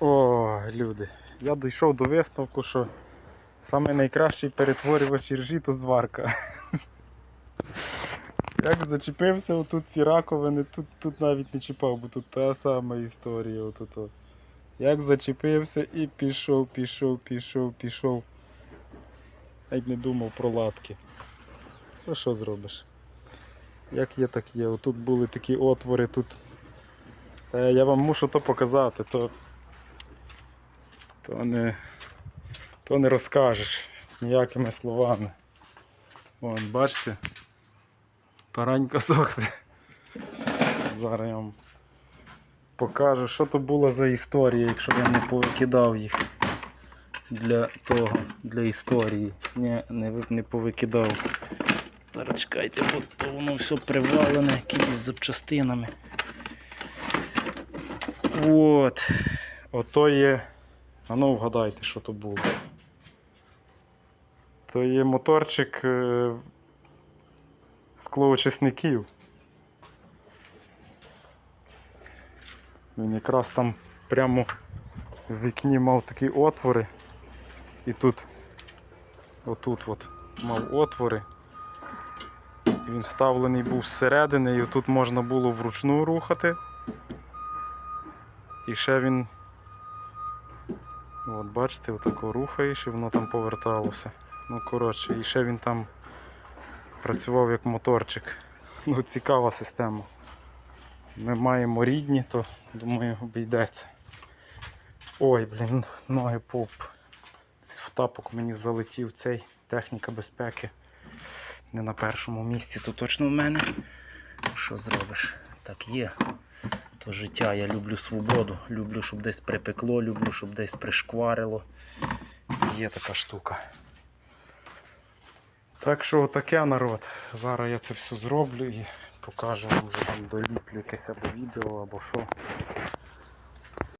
О, люди. Я дійшов до висновку, що саме найкращий перетворювач іржі то зварка. Як зачепився отут ці раковини, тут, тут навіть не чіпав, бо тут та сама історія. Отут. от. Як зачепився і пішов, пішов, пішов, пішов. Навіть не думав про латки. Ну що зробиш? Як є, так є. Отут були такі отвори, тут. Е, я вам мушу то показати, то, то, не, то не розкажеш ніякими словами. Вон, бачите? Таранька сохне. Зараз я вам покажу, що то було за історія, якщо я не повикидав їх для того, для історії. Ні, не, не повикидав. Зараз чекайте, бо то воно все привалене якимись запчастинами. От. Ото є. А ну вгадайте, що то було. Це є моторчик е, склоочисників. Він якраз там прямо в вікні мав такі отвори. І тут, отут от, мав отвори. І він вставлений був зсередини, і тут можна було вручну рухати. І ще він. От, бачите, отако рухаєш і воно там поверталося. Ну, коротше, і ще він там працював як моторчик. Ну, цікава система. Ми маємо рідні, то думаю, обійдеться. Ой, блін, ноги поп. В тапок мені залетів цей техніка безпеки. Не на першому місці, то точно в мене. Що зробиш? Так є. Життя, я люблю свободу, люблю, щоб десь припекло, люблю, щоб десь пришкварило. Є така штука. Так що таке народ. Зараз я це все зроблю і покажу вам вже там доліплю якесь або відео, або що.